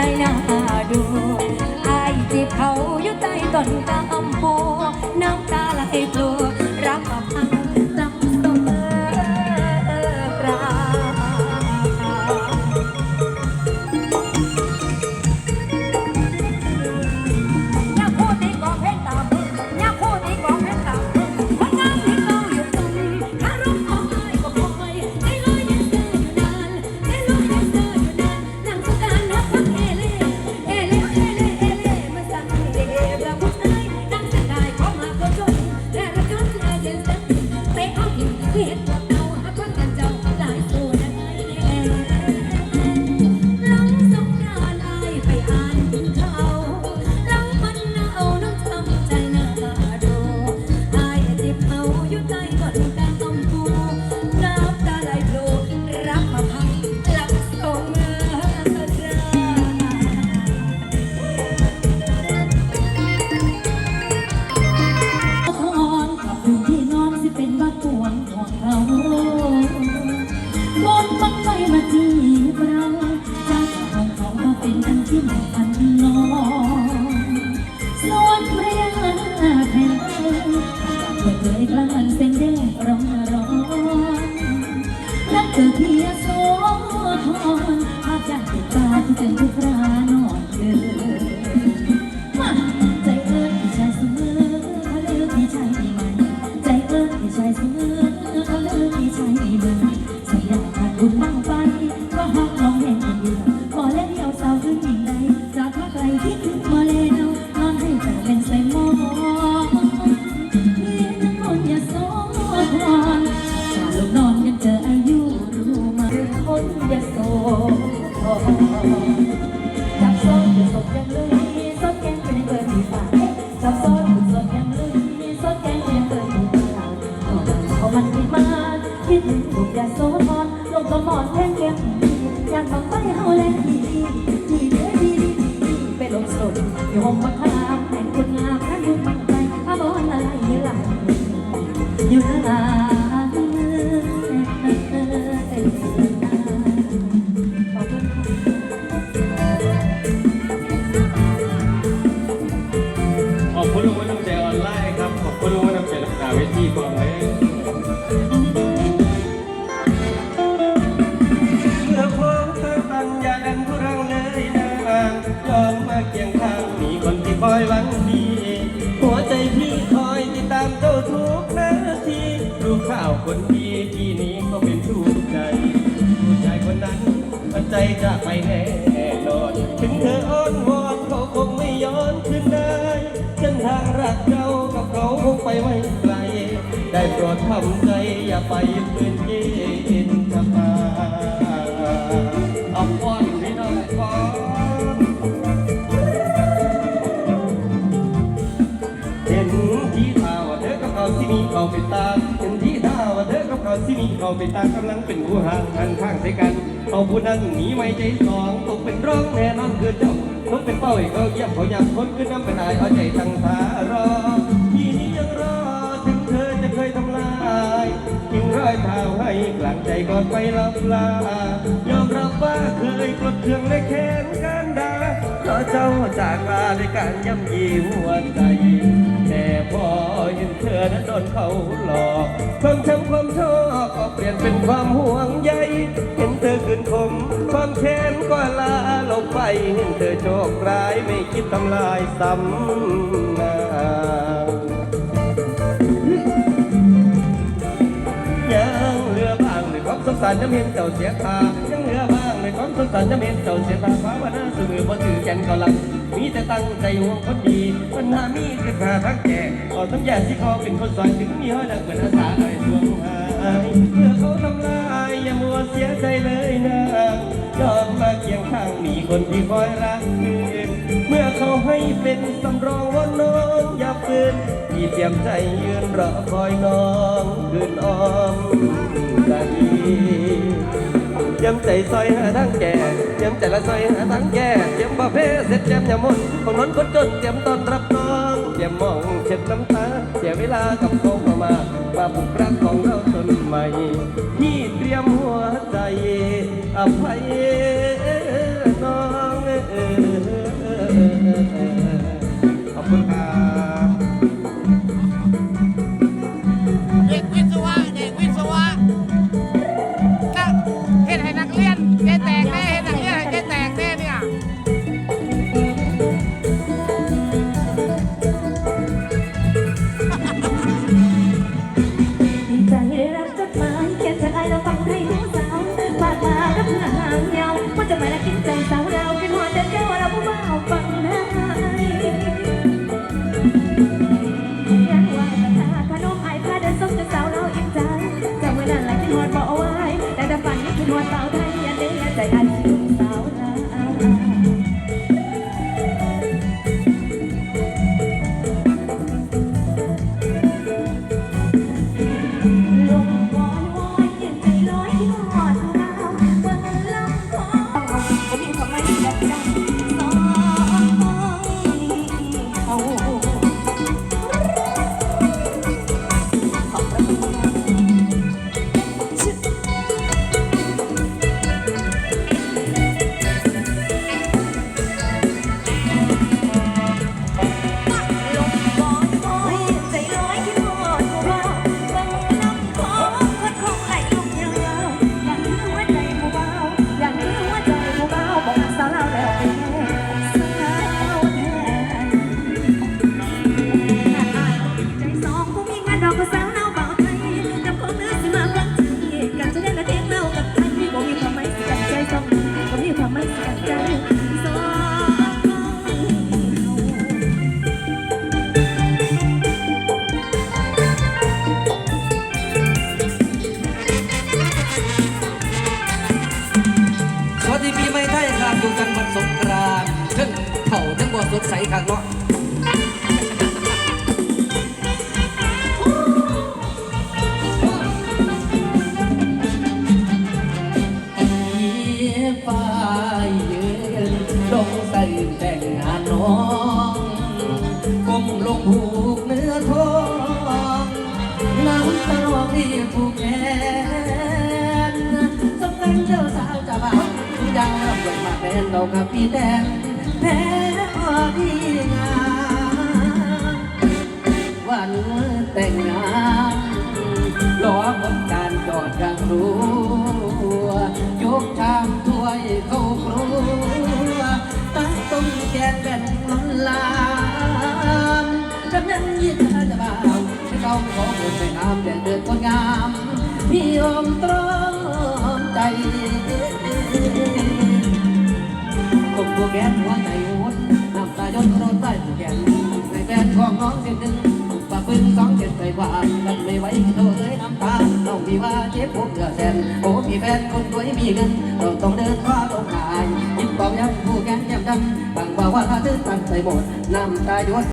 น่า เปิดเผยกลางอันเป็นแดง ระหมอนแทงเก็ ทุกนาทีดูข่าวคนดีที่นี้ก็เป็นทุกใจผู้ชายคนนั้นมันใจจะไปแน่นอนถึงเธออ้อนวอนเขาคงไม่ย้อนคืนได้เส้นทางรักเรากับเขาคงไปไม่ไกลได้โปรดทำใจอย่าไปปืนเย่าที่มีเขาเป็นตากำลังเป็นหูห่างหันข้างใส่กัน เอาผู้นั้นหนีไม่ใจสองตกเป็นร้องแน่นอนคือเจ้าตกเป็นเป้าให้เขาเยี่ยมเขาอยากคนขึ้นน้ำเป็นนายเอาใจตั้งตารอที่นี้ยังรอถึงเธอจะเคยทำลายทิ้งรอยเท้าให้กลางใจก่อนไปลับลายอมรับว่าเคยกดเครื่องและแค้นกันดาเพราะเจ้าจากลาด้วยการย่ำยีหัวใจ พอเห็นเธอนั้นโดนเขาหลอกความช้ำความชอบก็เปลี่ยนเป็นความห่วงใยเห็นเธอขึ้นคม ความแค้นก็ลาลงไปเห็นเธอโชคร้ายไม่คิดทำลายซ้ำน้ายังเหลือบ้างในความสงสารจะเห็นเจ้าเสียค่ายังเหลือบ้างในความสงสารจะเห็นเจ้าเสียตาฟ้าว่าหน้าสื่อบ่ถือแกนก็ลัง มีแต่ตั้งใจหวงคนดีปัญหามีคือขาทักแก่ขอทำยาที่เขาเป็นคนสอนถึงมีห้อยดังเหมือนอาสาไอ้ดวงหายเมื่อเขาทำลายอย่ามัวเสียใจเลยนะยอมมาเคียงข้างมีคนที่คอยรักคืนเมื่อเขาให้เป็นสำรองว่าน้องอย่าฝืนที่เตรียมใจยืนรอคอยน้องคืนอ้อมใจเตรียมใจซอยหาทางแก่ ตรียมใจละซอยหาทางแก่เตรียมประเภทเสร็จเตรียมยามนของนนคนจนเตรียมต้อนรับน้องเตรียมมองเช็ดน้ำตาเสียเวลากับเขามามามาปุกรักของเราต้นใหม่ที่เตรียมหัวใจอภัยน้องเอ๋ย Thank you. ใสคักเนาะฟ้ายืนลงใส่แต่งงาน้องก้มลงผูกเนื้อทองน้ำตาลวงที่ผูกแขนสำคัญเจ้าสาวจะบ่าวทุกอย่างรับลงมาเป็นเรากับพี่แดง แพ้พอพี่งามวันแต่งงานรอผลการจอดกลางรัวยกชามถ้วยเข้าครัวตั้งต้มแกงเป็นล้นลามกำนันยินจะบ่าวไม่ต้องขอคนไปน้ำแต่เดือดคนงามพี่อมตรอมใจ ผมผู้แกนหัวใจหุ่นน้ำตายนรถใต้ผู้แกนในแฟนของน้องเส้นหนึ่งฝ่าปืนสองเส้นไปว่ากันไม่ไหวโตเอ้ยน้ำตาต้องพี่ว่าเจ็บปวดเดือแสนโอ้พี่แฟนคนรวยมีเงินเราต้องเดินฟ้าลงหายยิ้มปองย้ำผู้แกนแย้มดำตั้งว่าว่าซื้อตั้งใจหมดน้ำตาหยน